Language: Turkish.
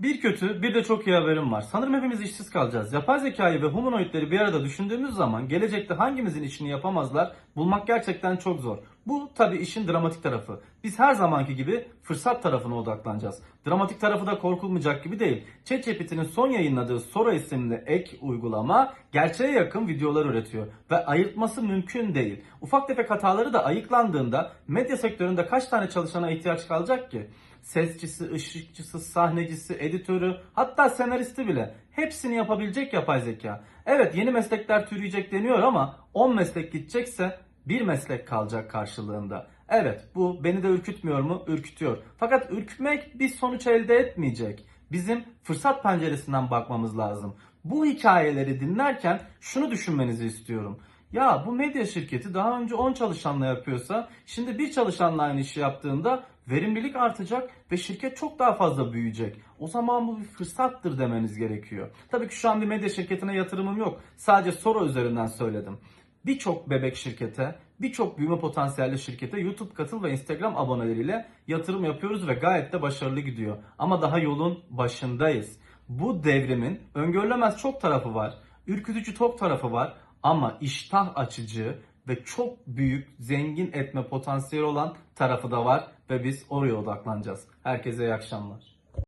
Bir kötü bir de çok iyi haberim var. Sanırım hepimiz işsiz kalacağız. Yapay zekayı ve humanoidleri bir arada düşündüğümüz zaman gelecekte hangimizin işini yapamazlar bulmak gerçekten çok zor. Bu tabi işin dramatik tarafı. Biz her zamanki gibi fırsat tarafına odaklanacağız. Dramatik tarafı da korkulmayacak gibi değil. ChatGPT'nin son yayınladığı Sora isimli ek uygulama gerçeğe yakın videolar üretiyor ve ayırtması mümkün değil. Ufak tefek hataları da ayıklandığında medya sektöründe kaç tane çalışana ihtiyaç kalacak ki? Sesçisi, ışıkçısı, sahnecisi, editörü, hatta senaristi bile hepsini yapabilecek yapay zeka. Evet yeni meslekler türüyecek deniyor ama 10 meslek gidecekse bir meslek kalacak karşılığında. Evet bu beni de ürkütmüyor mu? Ürkütüyor. Fakat ürkmek bir sonuç elde etmeyecek. Bizim fırsat penceresinden bakmamız lazım. Bu hikayeleri dinlerken şunu düşünmenizi istiyorum. Ya bu medya şirketi daha önce 10 çalışanla yapıyorsa şimdi bir çalışanla aynı işi yaptığında verimlilik artacak ve şirket çok daha fazla büyüyecek. O zaman bu bir fırsattır demeniz gerekiyor. Tabii ki şu an bir medya şirketine yatırımım yok. Sadece soru üzerinden söyledim. Birçok bebek şirkete, birçok büyüme potansiyelli şirkete YouTube katıl ve Instagram aboneleriyle yatırım yapıyoruz ve gayet de başarılı gidiyor. Ama daha yolun başındayız. Bu devrimin öngörülemez çok tarafı var. Ürkütücü çok tarafı var ama iştah açıcı ve çok büyük zengin etme potansiyeli olan tarafı da var ve biz oraya odaklanacağız. Herkese iyi akşamlar.